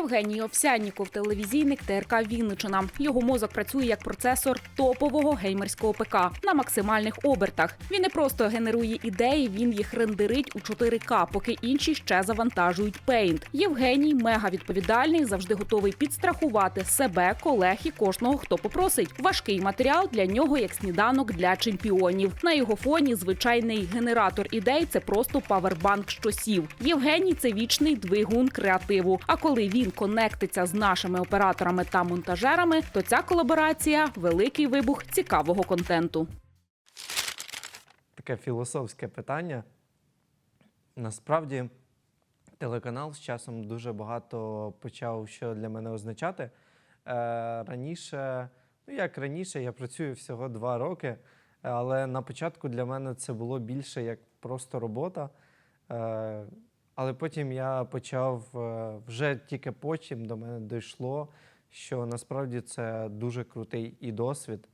Євгеній Овсянніков, телевізійник ТРК Вінничина. Його мозок працює як процесор топового геймерського ПК на максимальних обертах. Він не просто генерує ідеї, він їх рендерить у 4К, поки інші ще завантажують Paint. Євгеній мега відповідальний, завжди готовий підстрахувати себе, колег і кожного, хто попросить. Важкий матеріал для нього як сніданок для чемпіонів. На його фоні звичайний генератор ідей це просто павербанк, що сів. Євгеній це вічний двигун креативу. А коли він конектиться з нашими операторами та монтажерами, то ця колаборація великий вибух цікавого контенту. таке філософське питання. Насправді, телеканал з часом дуже багато почав що для мене означати. Е, раніше, ну як раніше, я працюю всього два роки, але на початку для мене це було більше як просто робота. Е, але потім я почав е, вже тільки потім до мене дійшло, що насправді це дуже крутий і досвід,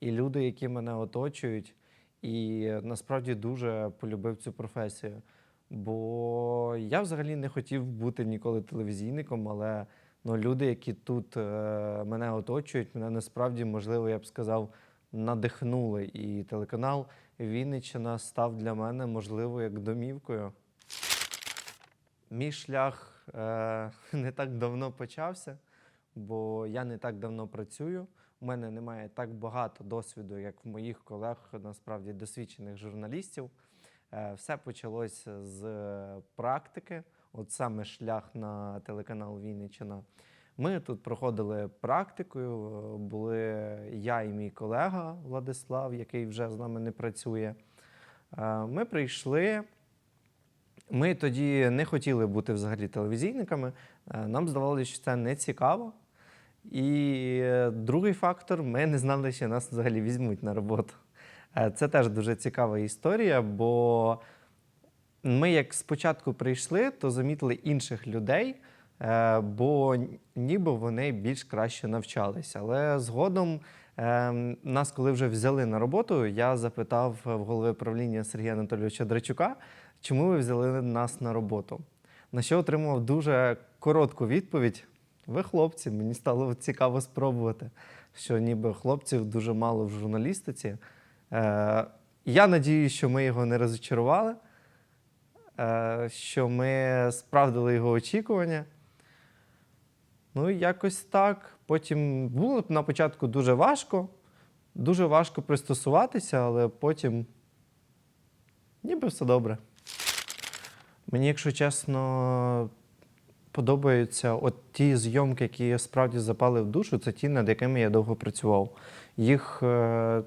і люди, які мене оточують, і насправді дуже полюбив цю професію. Бо я взагалі не хотів бути ніколи телевізійником, але ну, люди, які тут е, мене оточують, мене насправді, можливо, я б сказав, надихнули. І телеканал Вінниччина став для мене, можливо, як домівкою. Мій шлях е, не так давно почався, бо я не так давно працюю. У мене немає так багато досвіду, як в моїх колег, насправді досвідчених журналістів. Е, Все почалося з е, практики, от саме шлях на телеканал Вінниччина. Ми тут проходили практикою, е, були я і мій колега Владислав, який вже з нами не працює. Е, Ми прийшли. Ми тоді не хотіли бути взагалі телевізійниками. Е, Нам здавалося, що це не цікаво. І е, другий фактор ми не знали, що нас взагалі візьмуть на роботу. Е, Це теж дуже цікава історія, бо ми як спочатку прийшли, то замітили інших людей, бо ніби вони більш краще навчалися. Але згодом нас, коли вже взяли на роботу, я запитав в голови правління Сергія Анатолійовича Драчука, чому ви взяли нас на роботу. На що отримав дуже коротку відповідь. Ви хлопці, мені стало цікаво спробувати, що ніби хлопців дуже мало в журналістиці. Е, я надіюсь, що ми його не розчарували, е, що ми справдили його очікування. Ну, якось так. Потім було на початку дуже важко, дуже важко пристосуватися, але потім ніби все добре. Мені, якщо чесно, подобаються от ті зйомки, які справді запали в душу, це ті, над якими я довго працював. Їх е,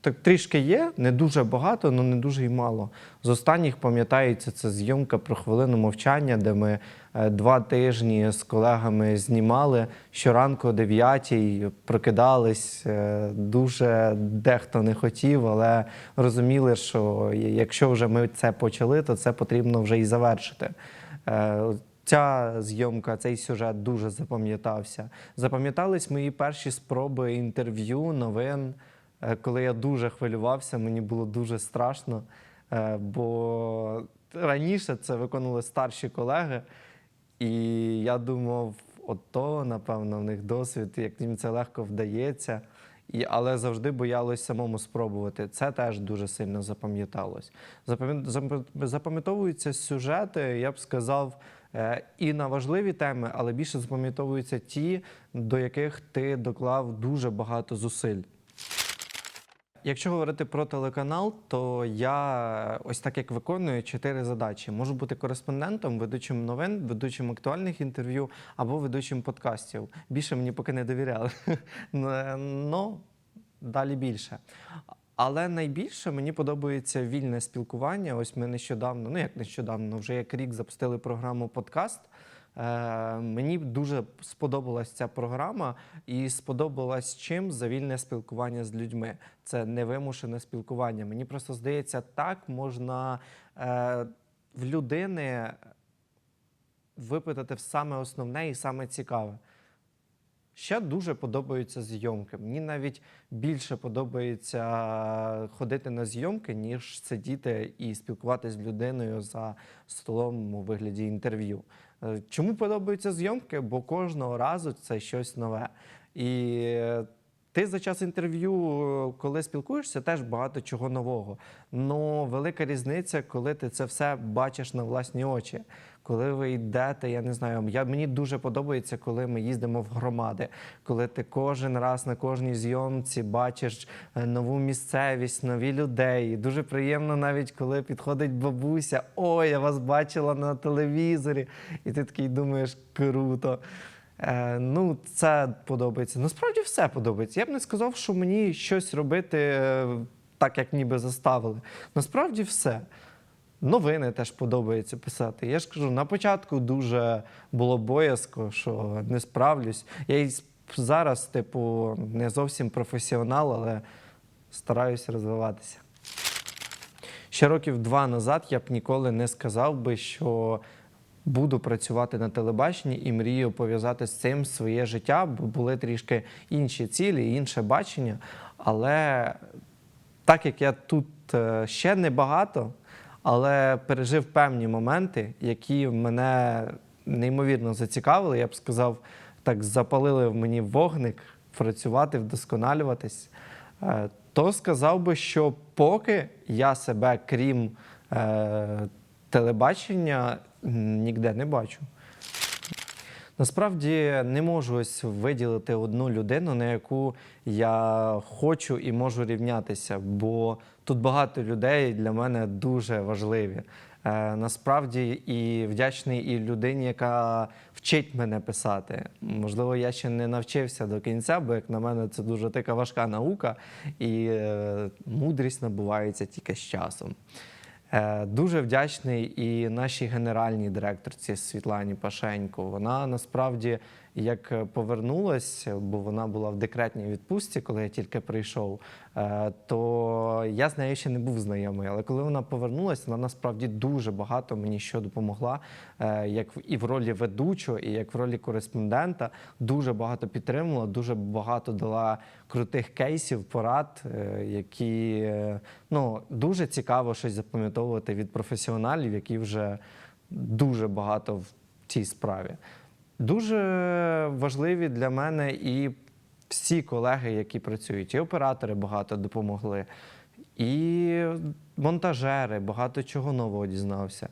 так трішки є, не дуже багато, але не дуже й мало. З останніх пам'ятається це зйомка про хвилину мовчання, де ми е, два тижні з колегами знімали щоранку о 9 прокидались. е, Дуже дехто не хотів, але розуміли, що якщо вже ми це почали, то це потрібно вже і завершити. Е, Ця зйомка, цей сюжет дуже запам'ятався. Запам'ятались мої перші спроби інтерв'ю, новин, коли я дуже хвилювався, мені було дуже страшно, е, бо раніше це виконували старші колеги, і я думав, ото, напевно, в них досвід, як їм це легко вдається. І, але завжди боялось самому спробувати. Це теж дуже сильно запам'яталось. Запам'ятовуються сюжети, я б сказав, е, і на важливі теми, але більше запам'ятовуються ті, до яких ти доклав дуже багато зусиль. Якщо говорити про телеканал, то я ось так як виконую чотири задачі: можу бути кореспондентом, ведучим новин, ведучим актуальних інтерв'ю або ведучим подкастів. Більше мені поки не довіряли. Ну далі більше. Але найбільше мені подобається вільне спілкування. Ось ми нещодавно, ну як нещодавно, вже як рік запустили програму подкаст. Е, мені дуже сподобалась ця програма, і сподобалась чим за вільне спілкування з людьми. Це невимушене спілкування. Мені просто здається, так можна е, в людини випитати саме основне і саме цікаве. Ще дуже подобаються зйомки. Мені навіть більше подобається ходити на зйомки, ніж сидіти і спілкуватися з людиною за столом у вигляді інтерв'ю. Е, Чому подобаються зйомки? Бо кожного разу це щось нове. І ти за час інтерв'ю, е, коли спілкуєшся, теж багато чого нового. Ну велика різниця, коли ти це все бачиш на власні очі. Коли ви йдете, я не знаю, я, мені дуже подобається, коли ми їздимо в громади, коли ти кожен раз на кожній зйомці бачиш е, нову місцевість, нові людей. Дуже приємно навіть коли підходить бабуся, ой, я вас бачила на телевізорі, і ти такий думаєш, круто. Е, ну, це подобається. Насправді все подобається. Я б не сказав, що мені щось робити е, так, як ніби заставили. Насправді все. Новини теж подобається писати. Я ж кажу, на початку дуже було боязко, що не справлюсь. Я і зараз, типу, не зовсім професіонал, але стараюся розвиватися. Ще років два назад я б ніколи не сказав би, що буду працювати на телебаченні і мрію пов'язати з цим своє життя, бо були трішки інші цілі, інше бачення. Але так як я тут е, ще не багато, але пережив певні моменти, які мене неймовірно зацікавили, я б сказав, так запалили в мені вогник працювати, вдосконалюватись, е, то сказав би, що поки я себе, крім е, телебачення, ніде не бачу. Насправді не можу ось виділити одну людину, на яку я хочу і можу рівнятися, бо тут багато людей для мене дуже важливі. Е, насправді і вдячний і людині, яка вчить мене писати. Можливо, я ще не навчився до кінця, бо як на мене це дуже така важка наука, і е, мудрість набувається тільки з часом. Е, Дуже вдячний і нашій генеральній директорці Світлані Пашенько. Вона насправді як е, повернулась, бо вона була в декретній відпустці, коли я тільки прийшов, е, то я з нею ще не був знайомий. Але коли вона повернулася, вона насправді дуже багато мені що допомогла, е, як і в ролі ведучого, і як в ролі кореспондента. Дуже багато підтримувала, дуже багато дала крутих кейсів, порад, які ну, дуже цікаво щось запам'ятовувати від професіоналів, які вже дуже багато в цій справі. Дуже важливі для мене і всі колеги, які працюють, і оператори багато допомогли, і монтажери, багато чого нового дізнався.